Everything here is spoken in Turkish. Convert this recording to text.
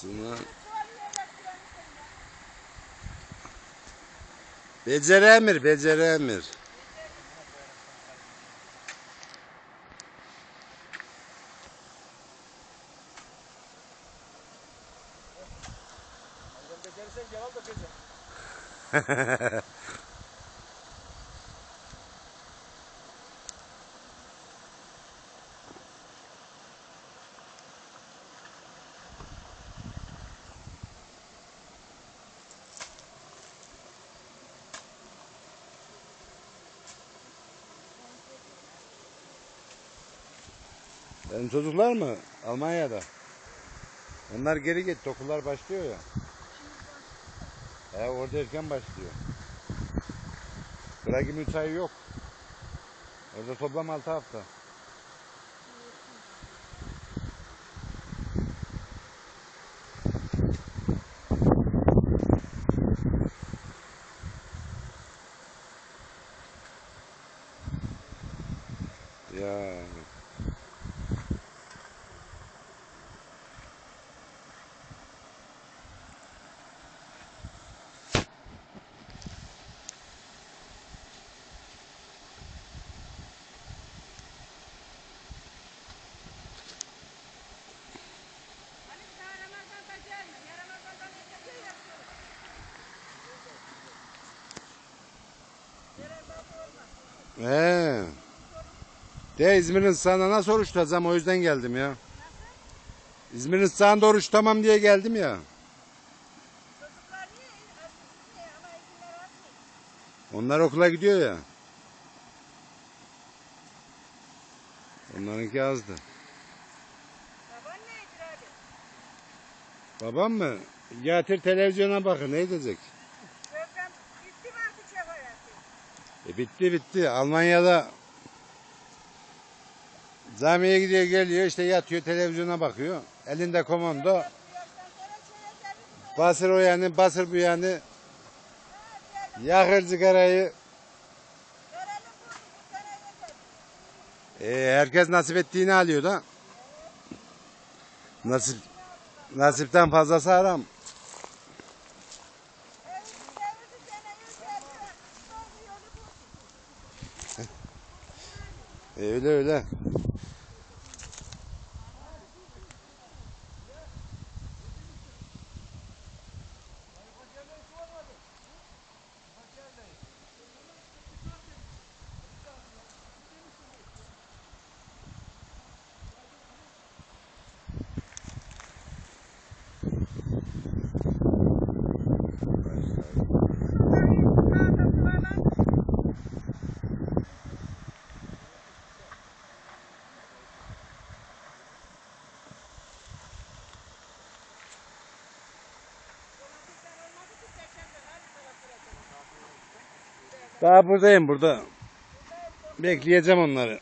Şuna. Beceremir, beceremir. Becersen cevap da Benim çocuklar mı? Almanya'da. Onlar geri gitti. Okullar başlıyor ya. He orada erken başlıyor. Bırakım 3 ay yok. Orada toplam 6 hafta. Ya. Hani daha Ramazan'da gelme. Ya Ramazan'da ne yapıyor ya? He. De İzmir'in sana nasıl oruç tutacağım o yüzden geldim ya. İzmir'in sağında oruç tamam diye geldim ya. Onlar okula gidiyor ya. Onlarınki azdı. Baban nedir abi? Babam mı? Getir televizyona bakın ne diyecek? E bitti bitti. Almanya'da camiye gidiyor geliyor işte yatıyor televizyona bakıyor. Elinde komando. Basır o yani basır bu yani. Yakır sigarayı. E, herkes nasip ettiğini alıyor da. Nasip nasipten fazlası haram. Öyle öyle. Daha buradayım burada. Bekleyeceğim onları.